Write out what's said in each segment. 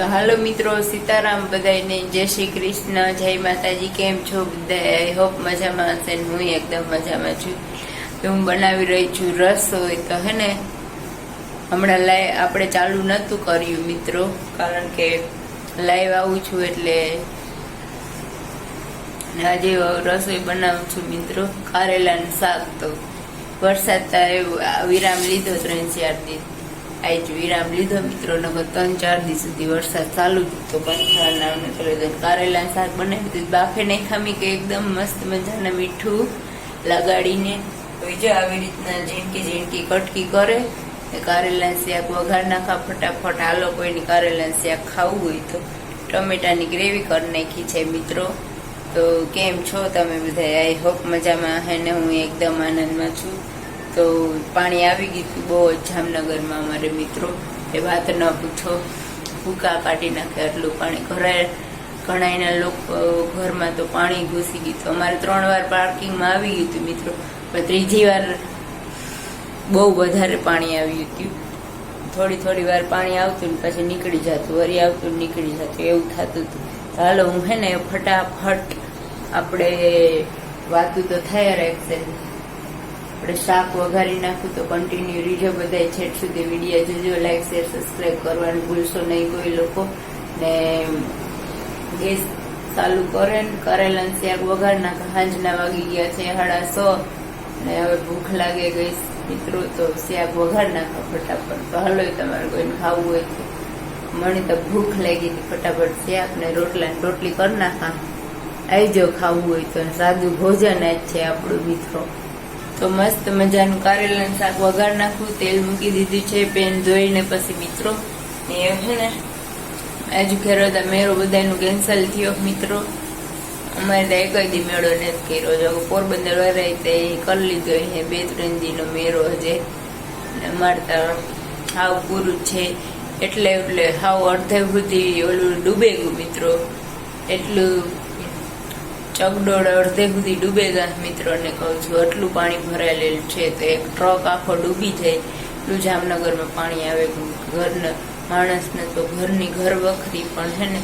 તો હાલો મિત્રો, સીતારામ બધાને જય શ્રી કૃષ્ણ, જય માતાજી, કેમ છો બધા આઈ હોપ મજામાં હશે હું એકદમ મજામાં છું. તો હું બનાવી રહી છું રસોઈ. તો હે ને, હમણાં લાઈ આપણે ચાલુ નહોતું કર્યું મિત્રો, કારણ કે લાઈવ આવું છું એટલે આજે રસોઈ બનાવું છું મિત્રો, કારેલાનું શાક તો. વરસાદ વિરામ લીધો ત્રણ ચાર દિવસ. આજ વિરામ લીધો. મિત્રો નગર ત્રણ ચાર દિવસ સુધી વરસાદ ચાલુ જ તો કંઠાળા નામને કરે કારેલાનું શાક બનાવી દીધું બાફે નહીં ખામી કે એકદમ મસ્ત મજાના મીઠું લગાડીને તો આવી રીતના ઝીણકી ઝીણકી કટકી કરે કારેલા શાક વઘાર નાખા ફટાફટ. હાલો કોઈની કારેલા શાક ખાવું હોય તો ટમેટાની ગ્રેવી કરી નાખી છે મિત્રો. તો કેમ છો તમે બધા આઈ હોપ મજામાં હે ને હું એકદમ આનંદમાં છું. તો પાણી આવી ગયું બહુ જામનગરમાં અમારે મિત્રો. એ વાત ન પૂછો. ભૂકા કાઢી નાખે આટલું પાણી. ઘરે ઘણાયના લોકો ઘરમાં તો પાણી ઘૂસી ગયું હતું. અમારે ત્રણ વાર પાર્કિંગમાં આવી ગયું હતું મિત્રો. પણ ત્રીજી વાર બહુ વધારે પાણી આવ્યું હતું. થોડી થોડી વાર પાણી આવતું ને પછી નીકળી જતું. વરી આવતું નીકળી જતું. એવું થતું હતું. તો હાલો હું હે ને ફટાફટ આપણે વાતું તો થયા રાખશે. આપણે શાક વઘારી નાખું તો કન્ટિન્યુ રીજો બધા છેટ સુધી વીડિયો જોજો લાઈક શેર સબસ્ક્રાઈબ કરવાનું ભૂલશો નહીં કોઈ લોકો. ને ગેસ ચાલુ કરે ને કરેલા શાક વઘાર નાખે. સાંજના વાગી ગયા છે, સાડા સો. ને હવે ભૂખ લાગે ગઈ મિત્રો, તો શાક વઘાર નાખો ફટાફટ. તો હલો તમારે કોઈને ખાવું હોય તો. મને તો ભૂખ લાગી હતી. ફટાફટ શાક ને રોટલા રોટલી કરી નાખા. આવી જાઓ ખાવું હોય તો. સાદું ભોજન જ છે આપણું, મિત્રો. તો મસ્ત મજાનું કારેલાનું શાક વઘાર નાખું, તેલ મૂકી દીધું છે, પેન ધોઈને પછી મિત્રો, ને છે ને, આજુ ઘેરો હતા મેળો બધાનું કેન્સલ થયો મિત્રો. અમારે તો એક દી મેળો નથી કર્યો. જો પોરબંદર વરાય તે કરી લીધો એ બે ત્રણ દીનો મેળો હજે. અમારે તો હાવ પૂરું છે. એટલે એટલે હાવ અડધે સુધી ઓલું ડૂબે ગયું મિત્રો. એટલું ચગડોળ અડધે સુધી ડૂબે ગયા મિત્રોને કહું છું. આટલું પાણી ભરાયેલું છે તો એક ટ્રક આખો ડૂબી જાય. એટલું જામનગરમાં પાણી આવે ઘરના માણસને તો ઘરની ઘર વખરી પણ છે ને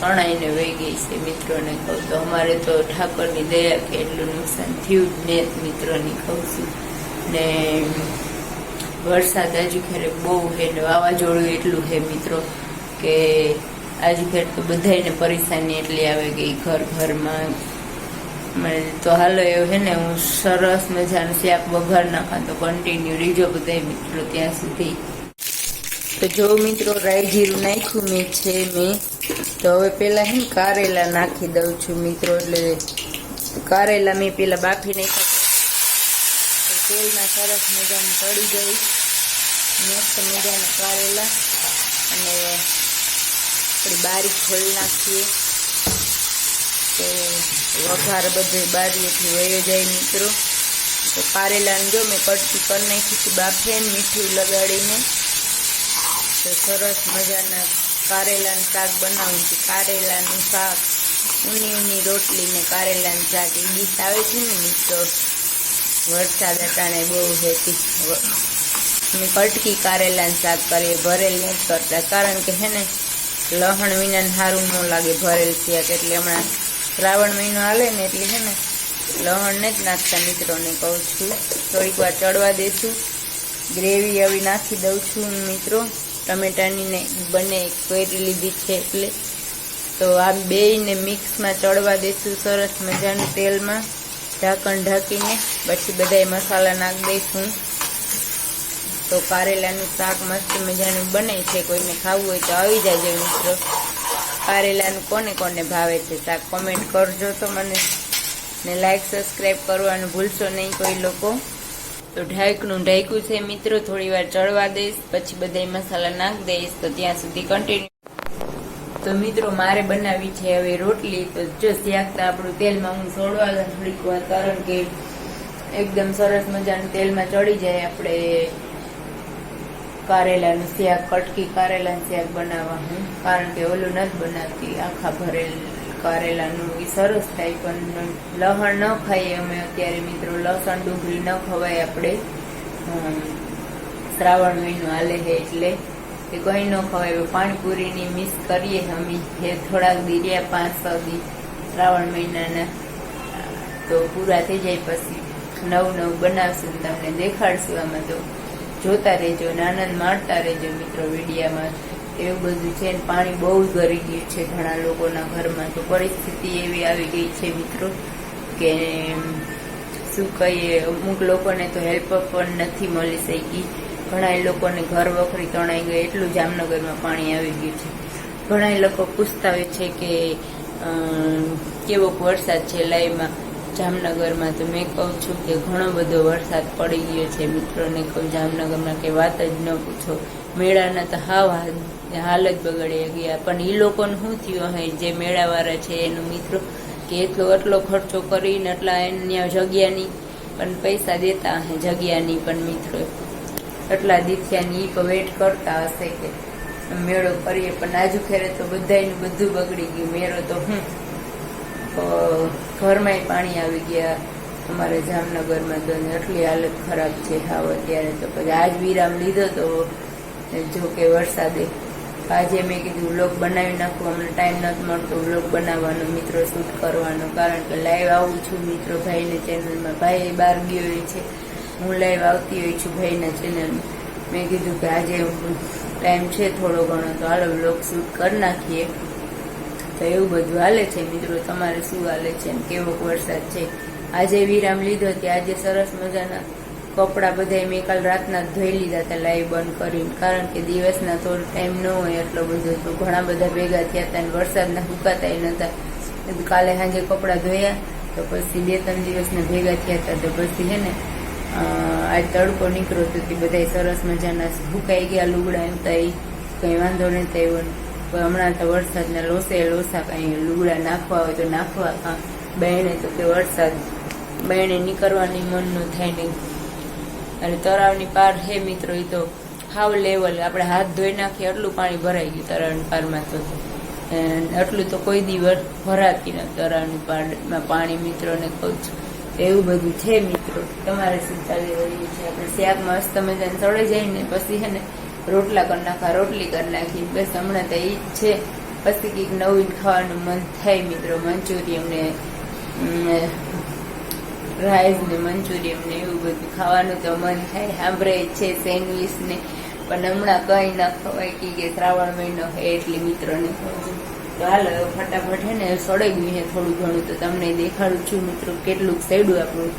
તણાઈને વહી ગઈ છે મિત્રોને કહું તો અમારે તો ઠાકોરની દયા કે એટલું નુકસાન થયું જ ને મિત્રોની કહું છું. ને વરસાદ હજુ ખેરે બહુ હે ને વાવાઝોડું એટલું હે મિત્રો કે આજુ તો બધાને પરેશાની એટલી આવે ગઈ ઘર ઘરમાં. મને તો હાલો એવું હે ને, હું સરસ મજાનું શાક વઘાર નાખા, તો કન્ટિન્યુ રીજો બધા મિત્રો ત્યાં સુધી. તો જો મિત્રો રાઈ જીરું નાખ્યું મેં, છે મેં. તો હવે પહેલાં હે ને કારેલા નાખી દઉં છું મિત્રો, એટલે કારેલા મેં પેલા બાફી નાખ્યા તેલમાં સરસ મજાનું પડી ગઈ મસ્ત મજાના કારેલા. અને થોડી બારીક ખોલી નાખીએ. તો વઘાર બધે બારીએથી વયો જાય મિત્રો. તો કારેલાને જો મેં કટકી કરી નાખી હતી બાફે મીઠું લગાડીને. તો સરસ મજાના કારેલાનું શાક બનાવું છું. કારેલાનું શાક ઊની ઊની રોટલી ને કારેલાનું શાક. એ ડીશ આવે છે ને મિત્રો. વરસાદ અટાણે બહુ હેતી મેં કટકી કારેલાનું શાક કરીએ, ભરેલ નથી કરતા. કારણ કે હે ને લહણ વિના સારું ન લાગે ભરેલ શાક એટલે હમણાં શ્રાવણ મહિનો હાલે ને એટલે છે ને લહણને જ નાખતા મિત્રોને કહું છું. થોડીક વાર ચડવા દઈશું ગ્રેવી આવી નાખી દઉં છું મિત્રો. ટમેટાની ને બંને કરી લીધી છે એટલે. તો આ બેયને મિક્સમાં ચડવા દઈશું સરસ મજાનું તેલમાં. ઢાંકણ ઢાંકીને. પછી બધાય મસાલા નાખી દઈશું. તો કારેલાનું શાક મસ્ત મજાનું બને છે, કોઈને ખાવું હોય તો આવી જાય મિત્રો. કારેલાનું કોને કોને ભાવે છે શાક કોમેન્ટ કરજો તો મને. ને લાઈક સબસ્ક્રાઈબ કરવાનું ભૂલશો નહીં કોઈ લોકો. તો ઢાંકનું ઢાંકું છે મિત્રો, થોડી વાર ચડવા દઈશ, પછી બધા મસાલા નાખી દઈશ, તો ત્યાં સુધી કન્ટિન્યુ તો મિત્રો, મારે બનાવી છે હવે રોટલી. તો જો શાકતા આપણું તેલમાં હું છોડવા થોડીક વાર, કારણ કે એકદમ સરસ મજાનું તેલમાં ચડી જાય આપણે કારેલાનું શાક, કટકી કારેલાનું શાક બનાવવા હું, કારણ કે ઓલું નથી બનાવતી. આખા ભરેલ કારેલાનું એ સરસ થાય, પણ લહણ ન ખાઈએ અમે અત્યારે મિત્રો. લસણ ડુંગળી ન ખવાય આપણે. શ્રાવણ મહિનો હાલે છે એટલે એ કંઈ ન ખવાય. પાણીપુરીની મિસ કરીએ અમે. એ થોડાક દી રહ્યા, પાંચ, છ દી શ્રાવણ મહિનાના. તો પૂરા થઈ જાય પછી નવું નવું બનાવશું, તમને દેખાડશું આમાં તો. જોતા રહેજો અને આનંદ માણતા રહેજો મિત્રો વિડીયામાં. એવું બધું છે પાણી બહુ ગરી ગયું છે ઘણા લોકોના ઘરમાં. તો પરિસ્થિતિ એવી આવી ગઈ છે મિત્રો કે શું કહીએ, અમુક લોકોને તો હેલ્પ પણ નથી મળી શકી. ઘણા લોકોને ઘર વખરી તણાઈ ગઈ, એટલું જામનગરમાં પાણી આવી ગયું છે. ઘણા લોકો પૂછતા હોય છે કે કેવો વરસાદ છે લાઈવમાં. જામનગરમાં તો મેં કહું છું કે ઘણો બધો વરસાદ પડી ગયો છે. મિત્રોને કહું, જામનગરમાં કે વાત જ ન પૂછો. મેળાના તો હાવ હાલ- હાલત બગડી ગયા. પણ એ લોકોને શું થયું હે જે મેળાવાળા છે, એનું મિત્રો કે એટલો એટલો ખર્ચો કરીને એટલા એની જગ્યાની પણ પૈસા દેતા હે જગ્યાની પણ મિત્રો. એટલા દીથિયાની ઈ વેટ કરતા હશે કે મેળો કરીએ. પણ આજુ ખેરે તો બધાનું બધું બગડી ગયું. મેળો તો હું ઘરમાંય પાણી આવી ગયા. અમારે જામનગરમાં તો એટલી હાલત ખરાબ છે હાવ અત્યારે તો. પછી આજ વિરામ લીધો તો જો કે વરસાદે. આજે મેં કીધું વ્લોગ બનાવી નાખું. અમને ટાઈમ નથી મળતો વ્લોગ બનાવવાનો, મિત્રો શૂટ કરવાનો. કારણ કે લાઈવ આવું છું મિત્રો ભાઈને ચેનલમાં ભાઈ બહાર ગયો હોય છે. હું લાઈવ આવતી હોય છું ભાઈના ચેનલમાં મેં કીધું કે આજે ટાઈમ છે થોડો ઘણો, તો હાલો વ્લોગ શૂટ કરી નાખીએ. તો એવું બધું હાલે છે મિત્રો, તમારે શું હાલે છે કેવો વરસાદ છે? આજે વિરામ લીધો તે આજે સરસ મજાના કપડાં બધા મેં કાલ રાતના ધોઈ લીધા હતા લાઈવ બંધ કરીને, કારણ કે દિવસના થોડો ટાઈમ ન હોય એટલો બધો, તો ઘણા બધા ભેગા થયા હતા અને વરસાદના હુકાતા નહોતા કાલે સાંજે કપડાં ધોયા, તો પછી બે ત્રણ દિવસના ભેગા થયા હતા, તો પછી હે ને આજ તડકો નીકળ્યો તો તે બધા સરસ મજાના હુકાઈ ગયા લુગડા એમ કંઈ વાંધો નહીં થયો પણ હમણાં તો વરસાદના લોસે લોસા કાંઈ લુગડા નાખવા હોય તો નાખવા બહેને તો કે વરસાદ બહેને નીકળવાની મન ન થાય નહીં અને તળાવની પાર હે મિત્રો એ તો હાવ લેવલ આપણે હાથ ધોઈ નાખીએ એટલું પાણી ભરાઈ ગયું તળાવની પારમાં તો. એટલું તો કોઈ દિવસ ભરાતી નથી તળાવની પારમાં પાણી મિત્રોને કહું છું. એવું બધું છે, મિત્રો. તમારે શું ચાલી રહ્યું છે? આપણે શાક મસ્ત મજાને ચડે જાય ને પછી છે ને રોટલા કરી નાખા, રોટલી કરી નાખી. બસ હમણાં તો એ જ છે. પછી કંઈક નવીન ખાવાનું મન થાય મિત્રો મંચુરિયમ ને રાઈસ ને મંચુરિયમ ને એવું બધું ખાવાનું તો મન થાય. સાંભળે છે સેન્ડવીચ ને પણ હમણાં કઈ ના ખવાય. કે શ્રાવણ મહિનો હોય એટલે મિત્રોને છું. તો હાલો ફટાફટ હે ને સડાઈ ગયું છે થોડું ઘણું. તો તમને દેખાડું છું મિત્રો કેટલું સડ્યું આપણું.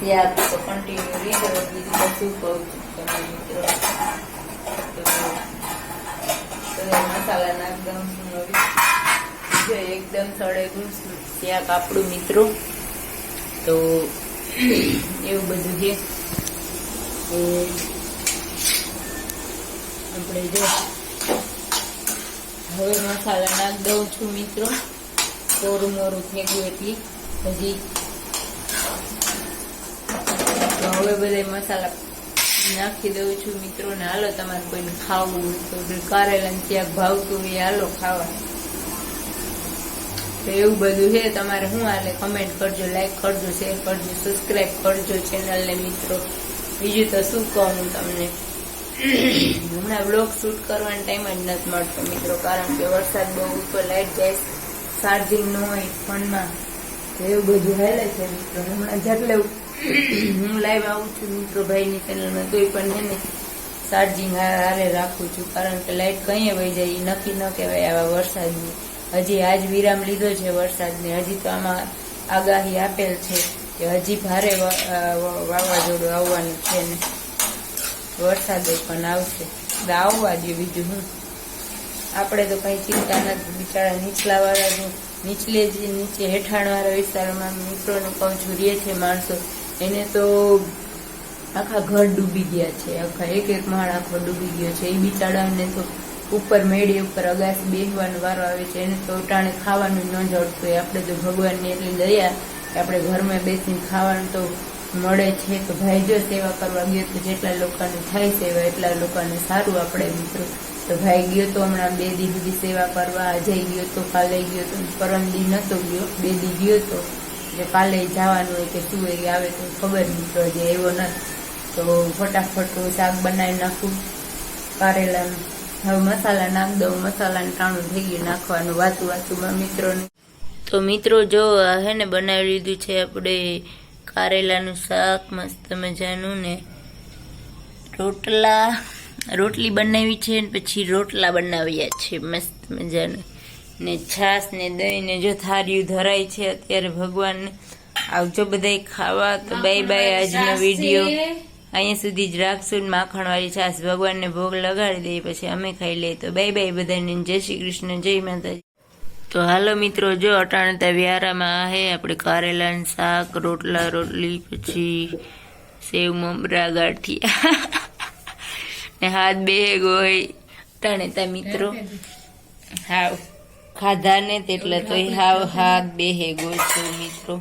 ત્યાં કન્ટિન્યુ બીજું બધું કહું છું. તમને મિત્રો તો તો એ મસાલા નાખ દઉં છું હવે. જો એકદમ સળે ગયું શાક આપણું મિત્રો તો એવું બધું છે આપણે જો હવે મસાલા નાખ દઉં છું મિત્રો કોરું મોરું ફેંકવું એટલી હજી હવે બધા મસાલા નાખી દઉં છું. મિત્રોને, હાલો, તમારે કોઈને ખાવું તો કારેલા ને ક્યાંક ભાવતું હોય હાલો ખાવા. તો એવું બધું છે. તમારે શું હાલે? કમેન્ટ કરજો લાઈક કરજો શેર કરજો સબસ્ક્રાઈબ કરજો ચેનલને મિત્રો. બીજું તો શું કહું હું તમને? હમણાં બ્લોગ શૂટ કરવાનો ટાઈમ જ નથી મળતો, મિત્રો, કારણ કે વરસાદ બહુ ઉપર લાઈટ જાય. ચાર્જિંગ ન હોય ફોનમાં. એવું બધું હાલે છે, મિત્રો. હમણાં જેટલે હું લાઈવ આવું છું મિત્રોભાઈની ચેનલમાં તોય પણ છે ને ચાર્જિંગ હારે રાખું છું. કારણ કે લાઈટ કંઈ વહી જાય એ નક્કી ન કહેવાય આવા વરસાદની. હજી આજ વિરામ લીધો છે વરસાદને. હજી તો આમાં આગાહી આપેલ છે કે હજી ભારે વાવાઝોડું આવવાનું છે ને. વરસાદ પણ આવશે. આવવા દે બીજું હું. આપણે તો કઈ ચિંતા નથી. બિચારા નીચલા વાળા નીચલે જે નીચે હેઠાણ વાળા વિસ્તારમાં મિત્રોને કહું છું, રે છે માણસો. એને તો આખા ઘર ડૂબી ગયા છે, આખા એક એક માળ આખો ડૂબી ગયો છે. એ બિચારાને તો ઉપર મેળી ઉપર અગાસી બેસવાનો વારો આવે છે, એને તો ટાણે ખાવાનું ન જડતું હોય. આપણે તો ભગવાનની એટલી દયા કે આપણે ઘરમાં બેસીને ખાવાનું તો મળે છે. તો ભાઈ જો સેવા કરવા ગયો તો જેટલા લોકોને થાય સેવા, એટલા લોકોને સારું આપણે મિત્રો. તો ભાઈ ગયો તો હમણાં બે દી સુધી સેવા કરવા આજે ગયો તો કાલે ગયો તો પરમ દી નતો ગયો, બે દી ગયો તો એટલે કાલે જવાનું હોય કે શું એ આવે તો ખબર નહીં તો જે એવો નથી. તો ફટાફટ શાક બનાવી નાખું. કારેલાનું, હવે મસાલા નાખ દઉં, મસાલાનું ટાણું થઈ ગયું નાખવાનું, વાતું વાતુંમાં મિત્રોને. તો મિત્રો જો હે ને બનાવી લીધું છે આપણે કારેલાનું શાક, મસ્ત મજાનું ને રોટલા, રોટલી બનાવી છે ને પછી રોટલા બનાવ્યા છે, મસ્ત મજાના. ને છાસ ને દહીં ને જો થાળીયું ધરાય છે અત્યારે ભગવાનને આવજો બધાય ખાવા. તો બાય બાય આજનો વીડિયો અહીંયા સુધી જ રાખશું માખણવાળી છાસ ભગવાનને ભોગ લગાડી દઈએ પછી અમે ખાઈ લઈએ. તો બાય બાય બધાને. જય શ્રી કૃષ્ણ જય માતાજી. તો હાલો મિત્રો જો અટાણતા વ્યારામાં હે આપણે કારેલાનું શાક રોટલા રોટલી પછી સેવ મમરા ગાંઠિયા ને હાથ બે ગોય અટાણતા મિત્રો. હાવ. ખાધા ને તેટલા તો હાવ હાથ બે હે ગોસો મિત્રો.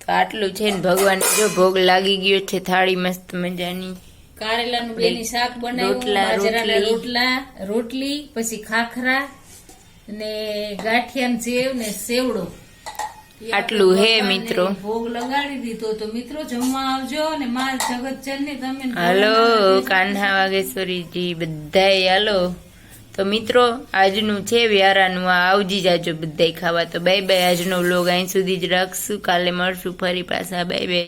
તો આટલું છે ને ભગવાન જો ભોગ લાગી ગયો છે થાળી મસ્ત મજાની. કારેલાનું બેલી શાક બનાવ્યું રોટલા, રોટલી. પછી ખાખરા ને ગાંઠિયા સેવ ને સેવડો. આટલું હે મિત્રો. ભોગ લગાડી દીધો. તો મિત્રો જમવા આવજો ને જગત ચલ ને તમે હાલો કાન્હા વાગેશ્વરીજી બધાય હાલો. તો મિત્રો, આજનું છે, વ્યારાનું. આ આવજી જાજો બધાય ખાવા. તો બાય બાય, આજનો વ્લોગ અહીં સુધી જ રાખશું. કાલે મળશું ફરી પાછા. Bye bye.